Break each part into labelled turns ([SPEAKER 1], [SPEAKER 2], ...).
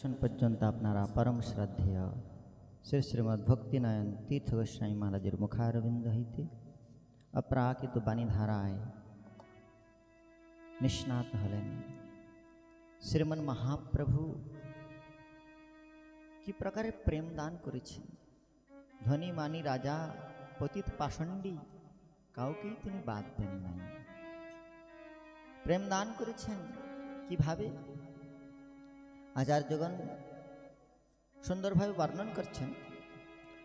[SPEAKER 1] क्षण पर्यंत अपनारा परम श्रद्धेय श्री श्रीमद भक्ति भक्तिनयन तीर्थ गोस्वामी महाराज मुखारविंद हईते अप्राकित बाणीधाराय निष्णात हलन श्रीमन महाप्रभु की प्रकार प्रेम दान कर धनी मानी राजा पतित पाषंडी का बद दें प्रेम दान कर আচার্যগণ সুন্দরভাবে বর্ণন করছেন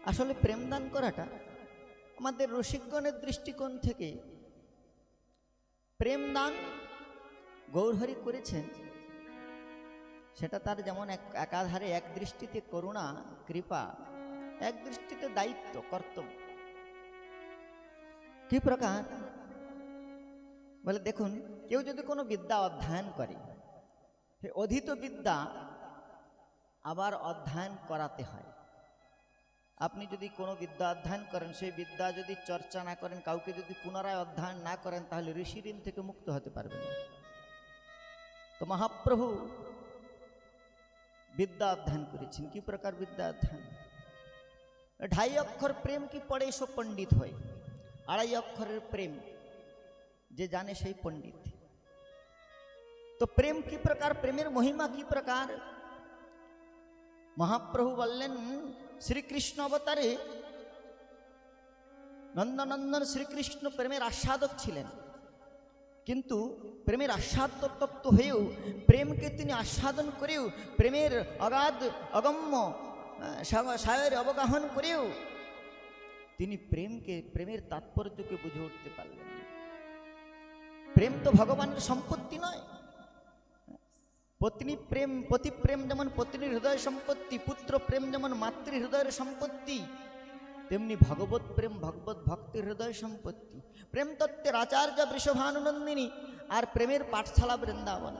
[SPEAKER 1] আসলে প্রেমদান করাটা আমাদের রসিকগণের দৃষ্টিকোণ থেকে প্রেমদান গৌরহরি করেছেন সেটা তার যেমন এক একাধারে এক দৃষ্টিতে করুণা কৃপা এক দৃষ্টিতে দায়িত্ব কর্তব্য কি প্রকার বলে দেখুন কেউ যদি কোনো বিদ্যা অধ্যয়ন করে অধীত বিদ্যা আবার অধ্যয়ন করাতে হয় আপনি যদি কোনো বিদ্যা অধ্যয়ন করেন সেই বিদ্যা যদি চর্চা না করেন কাউকে যদি পুনরায় অধ্যয়ন না করেন তাহলে ঋষিঋণ থেকে মুক্ত হতে পারবেন না তো মহাপ্রভু বিদ্যা অধ্যয়ন করেছেন কি প্রকার বিদ্যা অধ্যয়ন ঢাই অক্ষর প্রেম কি পড়ে সব পণ্ডিত হয় আড়াই অক্ষরের প্রেম যে জানে সেই পণ্ডিত তো প্রেম কি প্রকার প্রেমের মহিমা কি প্রকার মহাপ্রভু বললেন শ্রীকৃষ্ণ অবতারে নন্দনন্দন শ্রীকৃষ্ণ প্রেমের আস্বাদক ছিলেন কিন্তু প্রেমের আস্বাদ তত্ত্ব হয়েও প্রেমকে তিনি আস্বাদন করেও প্রেমের অগাধ অগম্য সায়ের অবগাহন করেও তিনি প্রেমকে প্রেমের তাৎপর্যকে বুঝে উঠতে পারলেন প্রেম তো ভগবানের সম্পত্তি নয় পত্নী প্রেম পতি প্রেম যেমন পত্নীর হৃদয় সম্পত্তি পুত্র প্রেম যেমন মাতৃ হৃদয়ের সম্পত্তি তেমনি ভগবত প্রেম ভগবত ভক্তির হৃদয় সম্পত্তি প্রেম তত্ত্বের আচার্য বৃষভানুনন্দিনী আর প্রেমের পাঠশালা বৃন্দাবন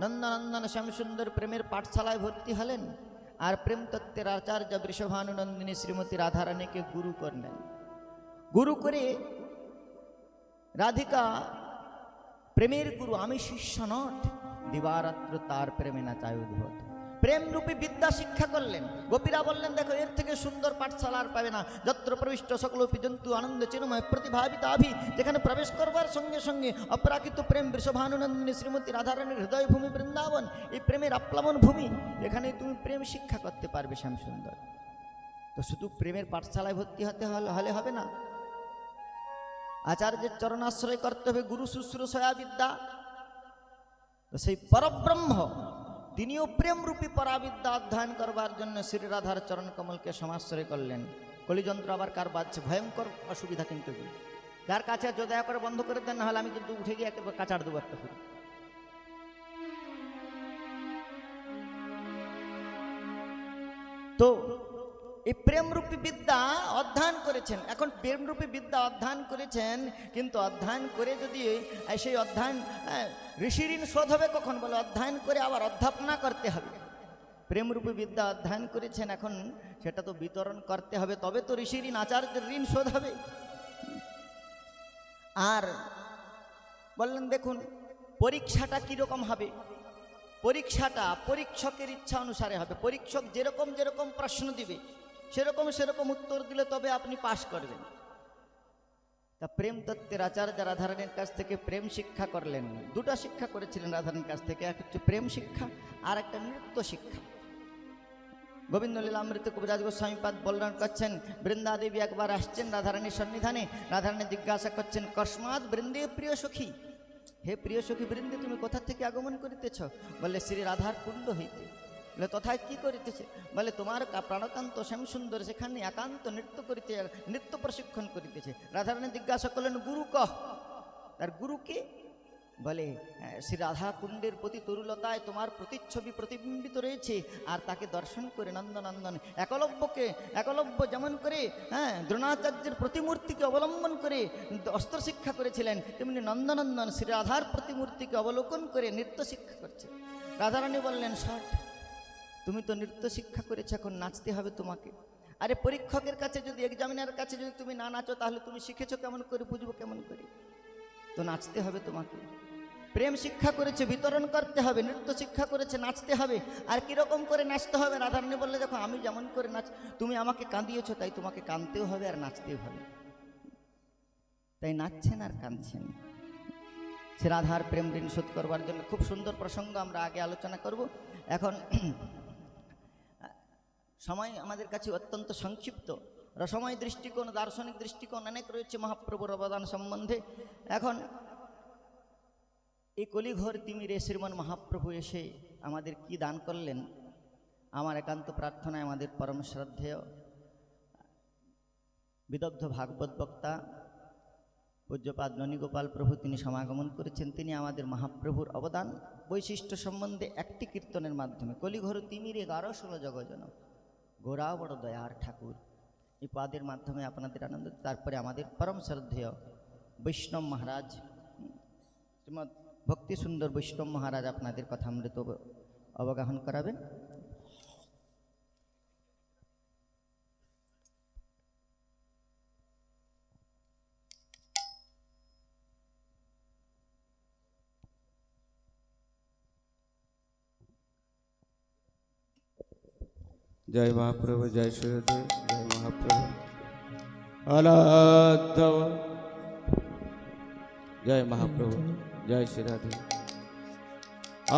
[SPEAKER 1] নন্দনন্দন শ্যামসুন্দর প্রেমের পাঠশালায় ভর্তি হলেন আর প্রেম তত্ত্বের আচার্য বৃষভানুনন্দিনী শ্রীমতী রাধারানীকে গুরু করলেন গুরু করে রাধিকা প্রেমের গুরু আমি শিষ্য নট দিবারাত্র তার প্রেমে না চায় উদ্ভব প্রেমরূপী বিদ্যা শিক্ষা করলেন গোপীরা বললেন দেখো এর থেকে সুন্দর পাঠশালা আর পাবে না যত্র প্রবিষ্ট সকল জন্তু আনন্দ প্রতিভাবিত প্রতিভাবিতাভি যেখানে প্রবেশ করবার সঙ্গে সঙ্গে অপরাকৃত প্রেম বৃষভানুনন্দিনী শ্রীমতী রাধারানীর হৃদয় ভূমি বৃন্দাবন এই প্রেমের আপ্লাবন ভূমি এখানে তুমি প্রেম শিক্ষা করতে পারবে শ্যাম সুন্দর তো শুধু প্রেমের পাঠশালায় ভর্তি হতে হলে হবে না আচার্যের চরণাশ্রয় করতে হবে গুরু শুশ্রূষয়া বিদ্যা তো সেই পরব্রহ্ম তিনিও প্রেমরূপী পরাবিদ্যা অধ্যয়ন করবার জন্য শ্রীরাধার চরণ কমলকে সমাশ্রয় করলেন কলিযন্ত্র আবার কার বাজছে ভয়ঙ্কর অসুবিধা কিন্তু যার কাছে যদি দয়া করে বন্ধ করে দেন নাহলে আমি কিন্তু উঠে গিয়ে একেবারে কাচার দেবো একটা ফিরে তো এই প্রেমরূপী বিদ্যা অধ্যয়ন করেছেন এখন প্রেমরূপী বিদ্যা অধ্যয়ন করেছেন কিন্তু অধ্যয়ন করে যদি সেই অধ্যয়ন হ্যাঁ, ঋষি ঋণ শোধ হবে কখন বলে অধ্যয়ন করে আবার অধ্যাপনা করতে হবে প্রেমরূপী বিদ্যা অধ্যয়ন করেছেন এখন সেটা তো বিতরণ করতে হবে তবে তো ঋষি ঋণ আচার্যের ঋণ শোধ হবে আর বললেন দেখুন পরীক্ষাটা কীরকম হবে পরীক্ষাটা পরীক্ষকের ইচ্ছা অনুসারে হবে পরীক্ষক যেরকম যেরকম প্রশ্ন দিবে সেরকম সেরকম উত্তর দিলে তবে আপনি পাশ করবেন তা প্রেম তত্ত্বের আচার্য রাধারানীর কাছ থেকে প্রেম শিক্ষা করলেন দুটা শিক্ষা করেছিলেন রাধারানীর কাছ থেকে এক হচ্ছে প্রেম শিক্ষা আর একটা নৃত্য শিক্ষা গোবিন্দ লীলামৃত কবিরাজ গোস্বামীপাদ বলরান করছেন বৃন্দা দেবী একবার আসছেন রাধারানীর সন্নিধানে রাধারানী জিজ্ঞাসা করছেন কসমাত বৃন্দে প্রিয় সখী হে প্রিয় সখী বৃন্দে তুমি কোথা থেকে আগমন করিতেছ বলে শ্রী রাধার কুণ্ড হইতে বলে তথায় কি করিতেছে বলে তোমার প্রাণকান্ত শ্যামসুন্দর সেখানে একান্ত নৃত্য করিতে নৃত্য প্রশিক্ষণ করিতেছে রাধারানী জিজ্ঞাসা করলেন গুরু কহ তার গুরু কে বলে শ্রী রাধা কুণ্ডের প্রতি তরুলতায় তোমার প্রতিচ্ছবি প্রতিবিম্বিত রয়েছে আর তাকে দর্শন করে নন্দনন্দন একলব্যকে একলব্য যেমন করে হ্যাঁ দ্রোণাচার্যের প্রতিমূর্তিকে অবলম্বন করে অস্ত্র শিক্ষা করেছিলেন তেমনি নন্দনন্দন শ্রী রাধার প্রতিমূর্তিকে অবলোকন করে নৃত্য শিক্ষা করছে রাধারানী বললেন ষট তুমি তো নৃত্য শিক্ষা করেছো এখন নাচতে হবে তোমাকে আরে পরীক্ষকের কাছে যদি এক্সামিনার কাছে যদি তুমি না নাচো তাহলে তুমি শিখেছো কেমন করে বুঝবো কেমন করে তো নাচতে হবে তোমাকে প্রেম শিক্ষা করেছে বিতরণ করতে হবে নৃত্য শিক্ষা করেছে নাচতে হবে আর কীরকম করে নাচতে হবে রাধারণী বললে দেখো আমি যেমন করে নাচ তুমি আমাকে কাঁদিয়েছ তাই তোমাকে কাঁদতেও হবে আর নাচতেও হবে তাই নাচছেন আর কাঁদছেন সে রাধার প্রেম ঋণ শোধ করবার জন্য খুব সুন্দর প্রসঙ্গ আমরা আগে আলোচনা করব এখন সময় আমাদের কাছে অত্যন্ত সংক্ষিপ্ত রসময় দৃষ্টিকোণ দার্শনিক দৃষ্টিকোণ অনেক রয়েছে মহাপ্রভুর অবদান সম্বন্ধে এখন এই কলিঘর তিমিরে শ্রীমান মহাপ্রভু এসে আমাদের কি দান করলেন আমার একান্ত প্রার্থনায় আমাদের পরম শ্রদ্ধেয় বিদগ্ধ ভাগবত বক্তা পূজ্যপাদ ননীগোপাল প্রভু তিনি সমাগমন করেছেন তিনি আমাদের মহাপ্রভুর অবদান বৈশিষ্ট্য সম্বন্ধে একটি কীর্তনের মাধ্যমে কলিঘর তিমিরে গারো ষোলো জগজনক গোরা বড় দয়ার ঠাকুর এই পাদের মাধ্যমে আপনাদের আনন্দ তারপরে আমাদের পরম শ্রদ্ধেয় বৈষ্ণব মহারাজ শ্রীমদ ভক্তি সুন্দর বৈষ্ণব মহারাজ আপনাদের কথা মৃত অবগাহন করাবেন
[SPEAKER 2] জয় মহাপ্রভু জয় সূর্যদেব জয় মহাপ্রভু আলাধব জয় মহাপ্রভু জয় শ্রীরাধে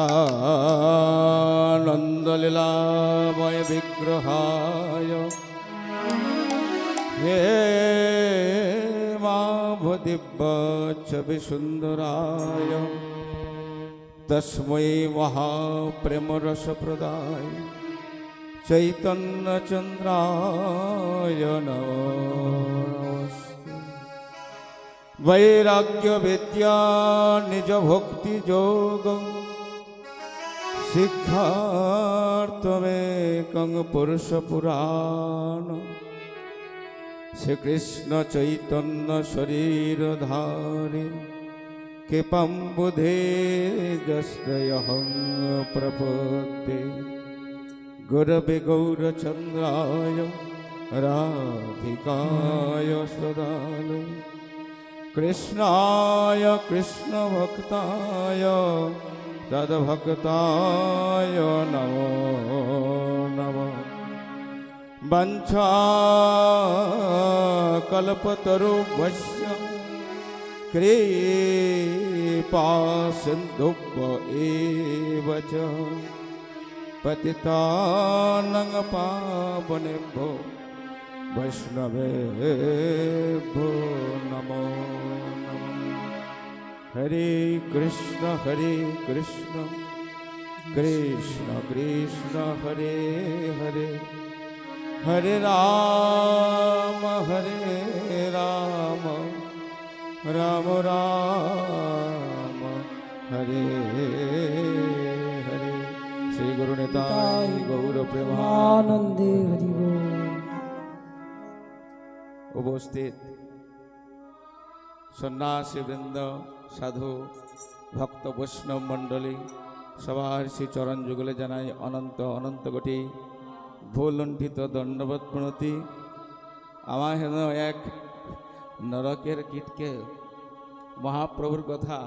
[SPEAKER 2] আনন্দলীলাময় বিগ্রহায় হে মাভদিব্য ছবি সুন্দরায় তস্মৈ মহাপ্রেমরসপ্রদায় চৈতন্যচন্দ্রায় বৈরাগ্য বিদ্যা নিজ ভক্তি যোগ শিক্ষার্থমেকং পুরুষ পুরাণ শ্রীকৃষ্ণ চৈতন্য শরীর ধারী কৃপম বুধে প্রপত্তি गुरबेगौरचन्द्राय राधिकाय सदा कृष्णाय कृष्णभक्ताय तद्भक्ताय नमो नमः वन्सा कल्पतरुवश्य एव एवच પતિતાનંગ પાવને ભો વૈષ્ણવે ભો નમો हरे કૃષ્ણ હરે કૃષ્ણ કૃષ્ણ કૃષ્ણ हरे હરે हरे राम હરે राम રામ રામ હરે শ্রী গুরু নেতাই গৌর প্রেমানন্দে હરિ উপস্থিত সন্ন্যাসীবৃন্দ সাধু ভক্ত বৈষ্ণব মণ্ডলী সবার শ্রী চরণ যুগলে জানাই অনন্ত অনন্ত কোটি ভুলণ্ঠিত দণ্ডবত প্রণতি আমার হেন এক নরকের কীটকে মহাপ্রভুর কথা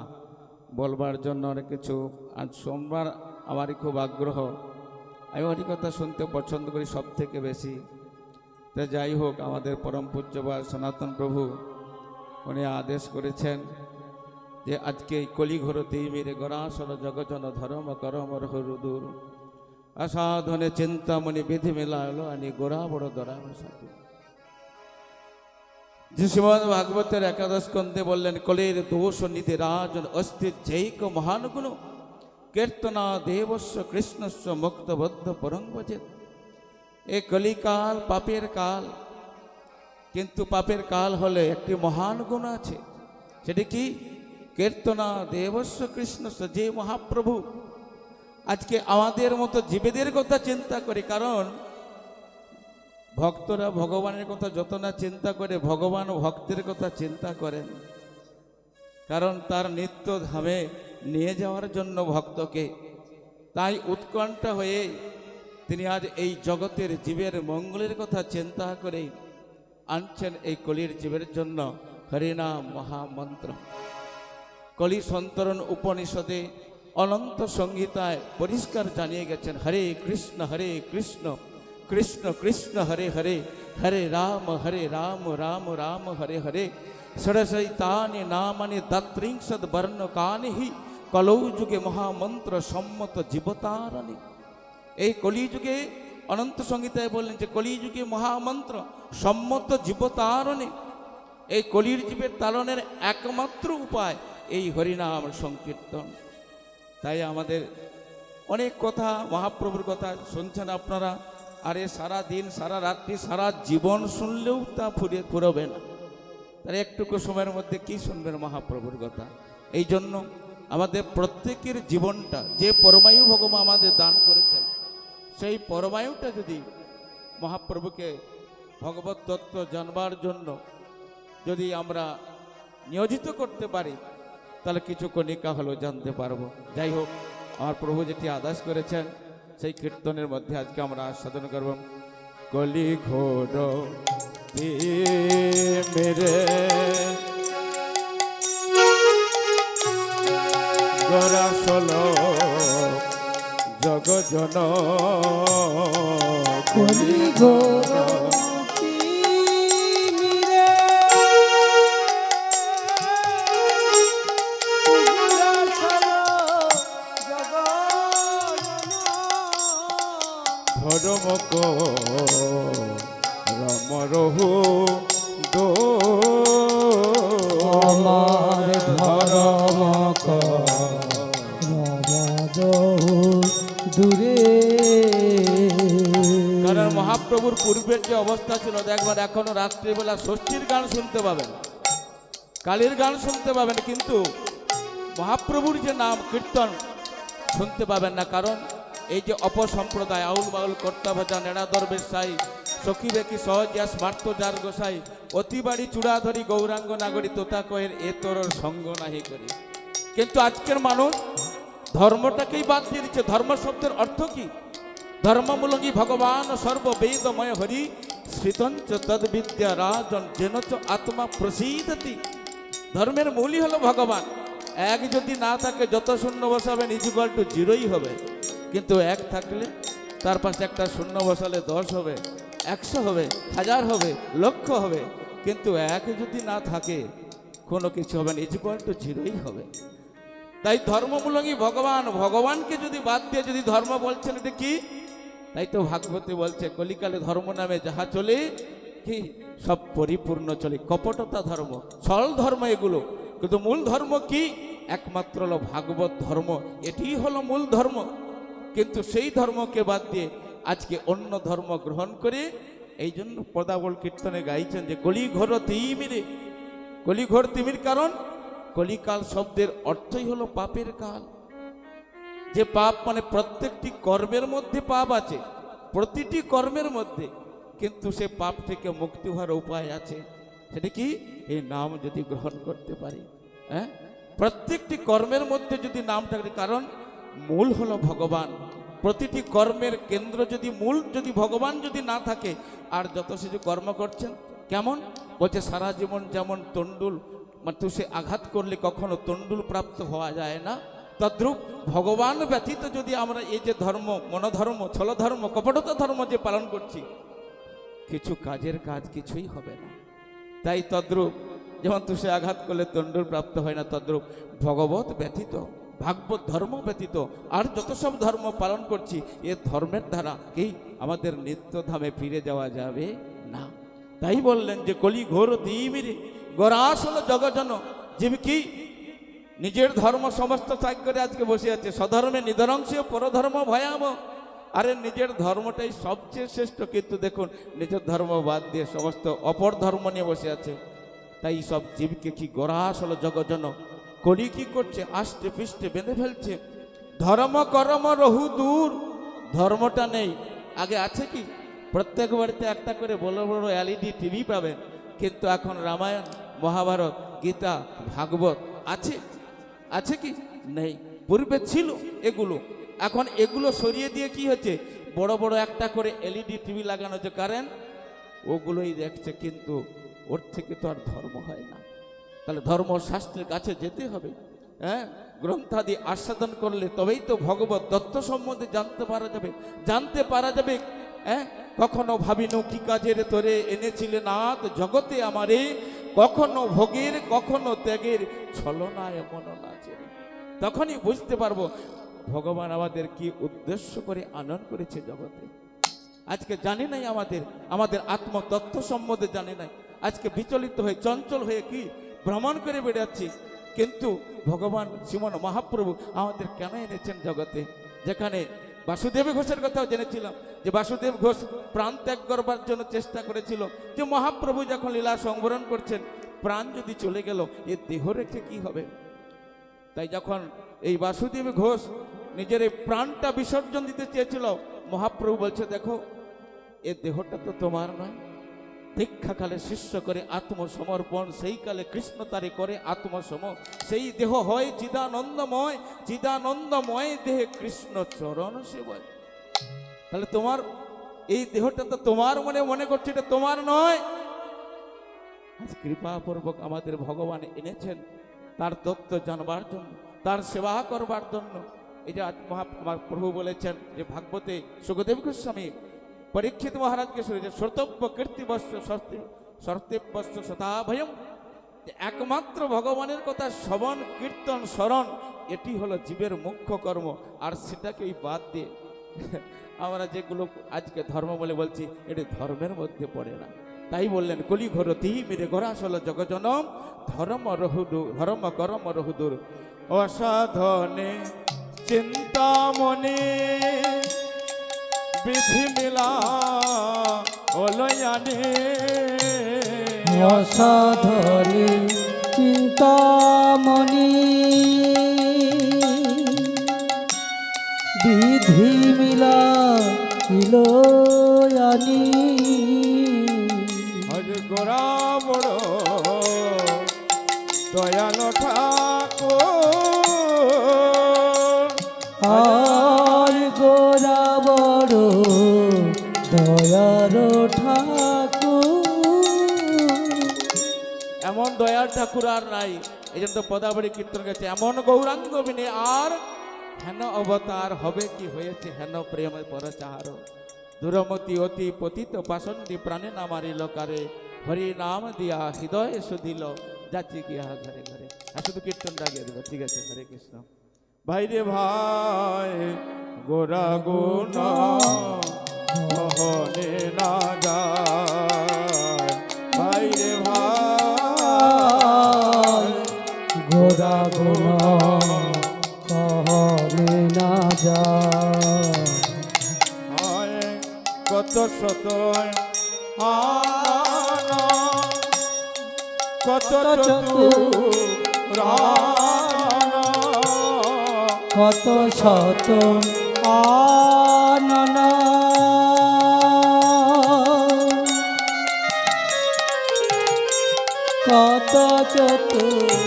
[SPEAKER 2] বলবার জন্য অনেক কিছু আজ সোমবার আমারই খুব আগ্রহ আমি অনেক কথা শুনতে পছন্দ করি সব থেকে বেশি তা যাই হোক আমাদের পরম পূজ্যবা সনাতন প্রভু উনি আদেশ করেছেন যে আজকে কলিঘরতেই মেরে গরাসর জগজন ধর্ম করম হরুদূর অসাধনে চিন্তামণি বিধি মেলালো আনি গোড়া বড় দরাম যে শ্রীমদ ভাগবতের একাদশ কন্দে বললেন কলির দোষ নিধি রাজন অস্থির যেই মহান কীর্তনা দেবস্ব কৃষ্ণস্ব মুক্তবদ্ধ পরঙ্গজে এ কলিকাল পাপের কাল কিন্তু পাপের কাল হলে একটি মহান গুণ আছে সেটি কি কীর্তনা দেবস্ব কৃষ্ণস্ব যে মহাপ্রভু আজকে আমাদের মতো জীবেদের কথা চিন্তা করে কারণ ভক্তরা ভগবানের কথা যত না চিন্তা করে ভগবান ভক্তের কথা চিন্তা করেন কারণ তার নিত্য ধামে নিয়ে যাওয়ার জন্য ভক্তকে তাই উৎকণ্ঠা হয়ে তিনি আজ এই জগতের জীবের মঙ্গলের কথা চিন্তা করে আনছেন এই কলির জীবের জন্য হরিনাম মহামন্ত্র কলি সন্তরণ উপনিষদে অনন্ত সংহিতায় পরিষ্কার জানিয়ে গেছেন হরে কৃষ্ণ হরে কৃষ্ণ কৃষ্ণ কৃষ্ণ হরে হরে হরে রাম হরে রাম রাম রাম হরে হরে সরসৈতানি নামানি দত্রিংশদ বর্ণ কানি কলৌযুগে মহামন্ত্র সম্মত জীবতারণী এই কলিযুগে অনন্ত সংহিতায় বললেন যে কলিযুগে মহামন্ত্র সম্মত জীবতারণে এই কলির জীবের তারণের একমাত্র উপায় এই হরিনাম সংকীর্তন তাই আমাদের অনেক কথা মহাপ্রভুর কথা শুনছেন আপনারা আরে সারা দিন সারা রাত্রি সারা জীবন শুনলেও তা ফুরিয়ে ফুরবে না তার একটুকু সময়ের মধ্যে কি শুনবেন মহাপ্রভুর কথা এই জন্য আমাদের প্রত্যেকের জীবনটা যে পরমায়ু ভগবান আমাদের দান করেছেন সেই পরমায়ুটা যদি মহাপ্রভুকে ভগবত তত্ত্ব জানবার জন্য যদি আমরা নিয়োজিত করতে পারি তাহলে কিছু কণিকা হলেও জানতে পারবো যাই হোক আমার প্রভু যেটি আদাস করেছেন সেই কীর্তনের মধ্যে আজকে আমরা আস্বাদন করব কলি ঘোর মেরে জরাসল জগ জন কলি গোরা এখনো রাত্রিবেলা ষষ্ঠীর গান শুনতে পাবেন কালীর গান শুনতে পাবেন কিন্তু মহাপ্রভুর যে নাম কীর্তন শুনতে পাবেন না কারণ এই যে অপসম্প্রদায় আউল বাউল কর্তা ভাজা নেড়া দরবেশ সাই সখী বেকি সহজিয়া স্মার্ত যার গোসাই অতিবাড়ি চূড়া ধরি গৌরাঙ্গ নাগরী তোতা কয়ের এ তোর সঙ্গ নাহি করি কিন্তু আজকের মানুষ ধর্মটাকেই বাদ দিয়ে দিচ্ছে ধর্ম শব্দের অর্থ কি ধর্মমূলকী ভগবান সর্ববেদময় হরি স্থিতঞ্চ তদ্বিদ্যা রাজন যেন আত্মা প্রসিদ্ধতি ধর্মের মূলই হলো ভগবান এক যদি না থাকে যত শূন্য বসাবেন ইজিকাল টু জিরোই হবে কিন্তু এক থাকলে তার পাশে একটা শূন্য বসালে দশ হবে একশো হবে হাজার হবে লক্ষ হবে কিন্তু এক যদি না থাকে কোনো কিছু হবে না ইজিকাল টু জিরোই হবে তাই ধর্মমূলকই ভগবান ভগবানকে যদি বাদ দিয়ে যদি ধর্ম বলছেন এটা কি তাই তো ভাগবতী বলছে কলিকালে ধর্ম নামে যাহা চলে কি সব পরিপূর্ণ চলে কপটতা ধর্ম সরল ধর্ম এগুলো কিন্তু মূল ধর্ম কি একমাত্র হলো ভাগবত ধর্ম এটিই হলো মূল ধর্ম কিন্তু সেই ধর্মকে বাদ দিয়ে আজকে অন্য ধর্ম গ্রহণ করে এই জন্য পদাবল কীর্তনে গাইছেন যে কলিঘর তিমিরে কলিঘর তিমির কারণ কলিকাল শব্দের অর্থই হলো পাপের কাল যে পাপ মানে প্রত্যেকটি কর্মের মধ্যে পাপ আছে প্রতিটি কর্মের মধ্যে কিন্তু সে পাপ থেকে মুক্তি হওয়ার উপায় আছে সেটা কি এই নাম যদি গ্রহণ করতে পারি হ্যাঁ প্রত্যেকটি কর্মের মধ্যে যদি নাম থাকে কারণ মূল হলো ভগবান প্রতিটি কর্মের কেন্দ্র যদি মূল যদি ভগবান যদি না থাকে আর যত সে যে কর্ম করছেন কেমন বলছে সারা জীবন যেমন তণ্ডুল মানে তুষে আঘাত করলে কখনো তণ্ডুল প্রাপ্ত হওয়া যায় না তদ্রুপ ভগবান ব্যতীত যদি আমরা এই যে ধর্ম ছল ছলধর্ম কপটতা ধর্ম যে পালন করছি কিছু কাজের কাজ কিছুই হবে না তাই তদ্রূপ যেমন তুষে আঘাত করলে দণ্ড প্রাপ্ত হয় না তদ্রুপ ভগবত ব্যতীত ভাগবত ধর্ম ব্যতীত আর যত সব ধর্ম পালন করছি এ ধর্মের দ্বারা কি আমাদের নিত্যধামে ফিরে যাওয়া যাবে না তাই বললেন যে কলি ঘোর দিমিরে গড়া জগজন যে কি নিজের ধর্ম সমস্ত ত্যাগ করে আজকে বসে আছে স্বধর্মে নিধরংশীয় পরধর্ম ভয়াবহ আরে নিজের ধর্মটাই সবচেয়ে শ্রেষ্ঠ কিন্তু দেখুন নিজের ধর্ম বাদ দিয়ে সমস্ত অপর ধর্ম নিয়ে বসে আছে তাই সব জীবকে কি গড়াস হলো জগজন কলি কি করছে আষ্টে পিষ্টে বেঁধে ফেলছে ধর্ম কর্ম রহু দূর ধর্মটা নেই আগে আছে কি প্রত্যেক বাড়িতে একটা করে বড় বড় এলইডি টিভি পাবেন কিন্তু এখন রামায়ণ মহাভারত গীতা ভাগবত আছে আছে কি নেই পূর্বে ছিল এগুলো এখন এগুলো সরিয়ে দিয়ে কি হচ্ছে বড় বড় একটা করে এলইডি টিভি e লাগানো যে কারেন্ট ওগুলোই দেখছে কিন্তু ওর থেকে তো আর ধর্ম হয় না তাহলে ধর্মশাস্ত্রের কাছে যেতে হবে হ্যাঁ গ্রন্থাদি আস্বাদন করলে তবেই তো ভগবত দত্ত সম্বন্ধে জানতে পারা যাবে জানতে পারা যাবে হ্যাঁ কখনো ভাবিনু কি কাজের তোরে এনেছিলে না তো জগতে আমারে কখনো ভোগের কখনো ত্যাগের ছলনায় আছে তখনই বুঝতে পারবো ভগবান আমাদের কি উদ্দেশ্য করে আনন্দ করেছে জগতে আজকে জানি নাই আমাদের আমাদের আত্মতত্ত্ব সম্বন্ধে জানি নাই আজকে বিচলিত হয়ে চঞ্চল হয়ে কি ভ্রমণ করে বেড়াচ্ছি কিন্তু ভগবান শ্রীমন মহাপ্রভু আমাদের কেন এনেছেন জগতে যেখানে বাসুদেব ঘোষের কথাও জেনেছিলাম যে বাসুদেব ঘোষ প্রাণ ত্যাগ করবার জন্য চেষ্টা করেছিল যে মহাপ্রভু যখন লীলা সংবরণ করছেন প্রাণ যদি চলে গেল এ দেহ রেখে কি হবে তাই যখন এই বাসুদেব ঘোষ নিজের এই প্রাণটা বিসর্জন দিতে চেয়েছিল মহাপ্রভু বলছে দেখো এ দেহটা তো তোমার নয় দীক্ষাকালে শিষ্য করে আত্মসমর্পণ সেই কালে কৃষ্ণ তারে করে আত্মসম সেই দেহ হয় চিদানন্দময় চিদানন্দময় দেহে কৃষ্ণ চরণ সেবয় তাহলে তোমার এই দেহটা তো তোমার মনে মনে করছে এটা তোমার নয় কৃপাপূর্বক আমাদের ভগবান এনেছেন তার তত্ত্ব জানবার জন্য তার সেবা করবার জন্য এই যে মহা প্রভু বলেছেন যে ভাগবতে সুখদেব গোস্বামী পরীক্ষিত মহারাজকে শুনেছে শ্রোতব্য কীর্তিবস্ত্র সর্তিব্যস্ত শতাভয়ম একমাত্র ভগবানের কথা শ্রবণ কীর্তন স্মরণ এটি হলো জীবের মুখ্য কর্ম আর সেটাকেই বাদ দিয়ে আমরা যেগুলো আজকে ধর্ম বলে বলছি এটি ধর্মের মধ্যে পড়ে না তাই বললেন কলি ঘরতি মিরে ঘোরাসল জগজনম ধর্ম রহুদু ধর্ম করম রহুদুর অসাধনে চিন্তামনে বিধি পৃথিবীলা অলয়ানে অসাধরি চিন্তামণি বিধি মিলা ইলয়ানি হরে গোরা দয়ার ঠাকুর আর নাই এই জন্য পদাবলী কীর্তন গেছে এমন গৌরাঙ্গ বিনে আর হেন অবতার হবে কি হয়েছে হেন প্রেমের পরচাহার দূরমতি অতি পতিত পাশন্তি প্রাণে না মারিল কারে হরি নাম দিয়া হৃদয় শুধিল যাচ্ছি গিয়া ঘরে ঘরে আর শুধু কীর্তন গিয়ে দেবো ঠিক আছে হরে কৃষ্ণ ভাই রে ভাই গোরা গুণ না যা যাব না তাহলে কত শত কত কত শত আননা কত চতুর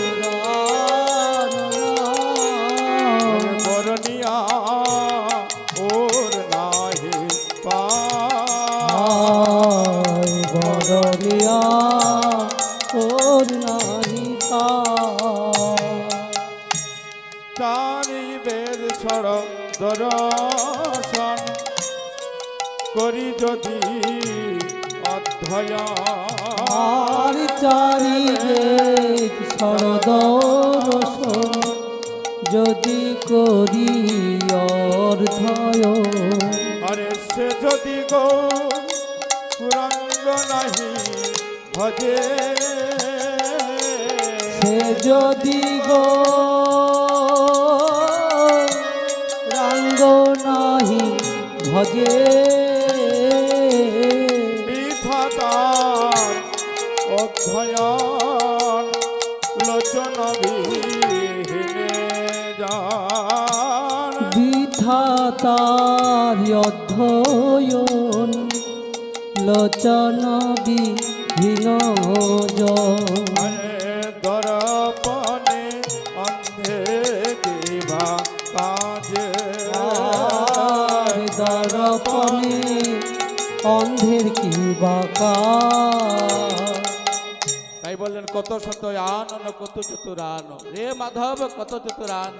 [SPEAKER 2] দর্শন করি যদি অধ্যয়ার চারি সরদর্শন যদি করি অর্ধয় আরে সে যদি গো নাহি ভজে সে যদি গৌ ভজে বিধাতার অধ্যয়ন লোচন বিধাতার অধ্যয়ন লোচন বিহীন অন্ধের কি বাঁকা তাই বললেন কত শত আন কত চতুর আন রে মাধব কত চতুর আন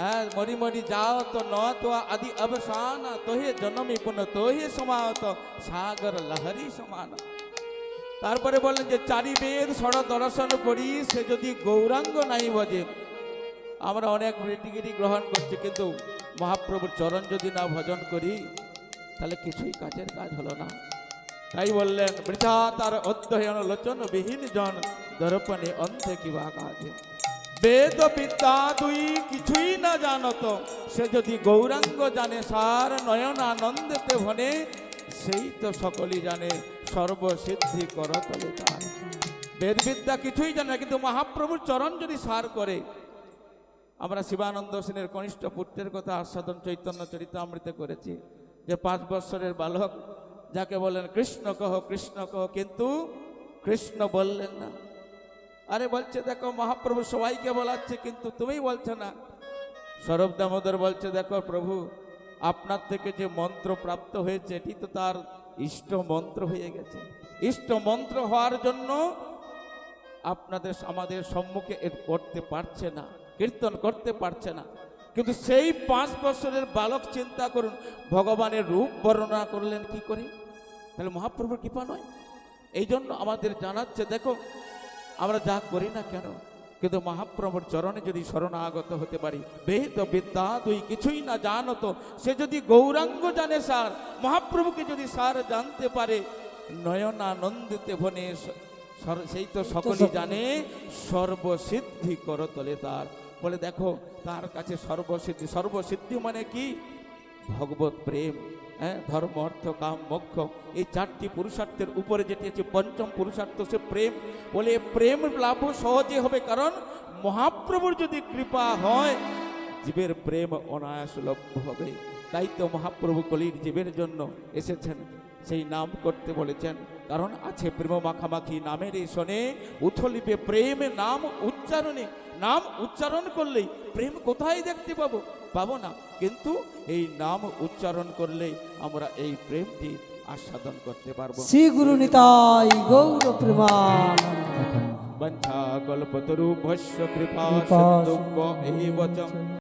[SPEAKER 2] হ্যাঁ মরি মরি যাও তো ন তো আদি অবসান তোহে জনমি পুন তোহে সমাহত সাগর লহরি সমান তারপরে বললেন যে চারি বেদ সড় দর্শন করি সে যদি গৌরাঙ্গ নাই বজে আমরা অনেক রেটিগিরি গ্রহণ করছি কিন্তু মহাপ্রভুর চরণ যদি না ভজন করি তাহলে কিছুই কাজের কাজ হলো না তাই বললেন বৃথা তার অধ্যয়ন লোচন বিহীন জন দর্পণে অন্ধে কিবা কাজে বেদ বিদ্যা দুই কিছুই না জানত সে যদি গৌরাঙ্গ জানে সার নয়ন আনন্দেতে ভনে সেই তো সকলেই জানে সর্বসিদ্ধি কর তলে তার বিদ্যা কিছুই জানে না কিন্তু মহাপ্রভুর চরণ যদি সার করে আমরা শিবানন্দ সেনের কনিষ্ঠ পুত্রের কথা আস্বাদন চৈতন্য চরিতামৃতে করেছি যে পাঁচ বছরের বালক যাকে বলেন কৃষ্ণ কহ কৃষ্ণ কহ কিন্তু কৃষ্ণ বললেন না আরে বলছে দেখো মহাপ্রভু সবাইকে বলাচ্ছে কিন্তু তুমি বলছো না সৌরভ দামোদর বলছে দেখো প্রভু আপনার থেকে যে মন্ত্র প্রাপ্ত হয়েছে এটি তো তার ইষ্ট মন্ত্র হয়ে গেছে ইষ্ট মন্ত্র হওয়ার জন্য আপনাদের আমাদের সম্মুখে করতে পারছে না কীর্তন করতে পারছে না কিন্তু সেই পাঁচ বছরের বালক চিন্তা করুন ভগবানের রূপ বর্ণনা করলেন কি করে তাহলে মহাপ্রভুর কৃপা নয় এই জন্য আমাদের জানাচ্ছে দেখো আমরা যা করি না কেন কিন্তু মহাপ্রভুর চরণে যদি শরণাগত হতে পারি বেহিত বিদ্যা দুই কিছুই না জানো তো সে যদি গৌরাঙ্গ জানে সার মহাপ্রভুকে যদি সার জানতে পারে নয়নানন্দিতে ভনে সেই তো সকলে জানে সর্বসিদ্ধি করতলে তার বলে দেখো তার কাছে সর্বসিদ্ধি সর্বসিদ্ধি মানে কি ভগবত প্রেম হ্যাঁ ধর্ম অর্থ কাম মক্ষ এই চারটি পুরুষার্থের উপরে যেটি আছে পঞ্চম পুরুষার্থ সে প্রেম বলে প্রেম লাভ সহজে হবে কারণ মহাপ্রভুর যদি কৃপা হয় জীবের প্রেম অনায়াস লভ্য হবে তাই তো মহাপ্রভু কলির জীবের জন্য এসেছেন সেই নাম করতে বলেছেন কারণ আছে প্রেম মাখামাখি নামের এই শোনে উথলিপে প্রেম নাম উচ্চারণে নাম উচ্চারণ করলেই প্রেম কোথায় দেখতে পাবো পাবো না কিন্তু এই নাম উচ্চারণ করলে আমরা এই প্রেমটি আস্বাদন করতে পারবো শ্রী গুরু নিতাই গৌর প্রেমান বন্ধা কল্পতরু ভস্য কৃপা সত্যম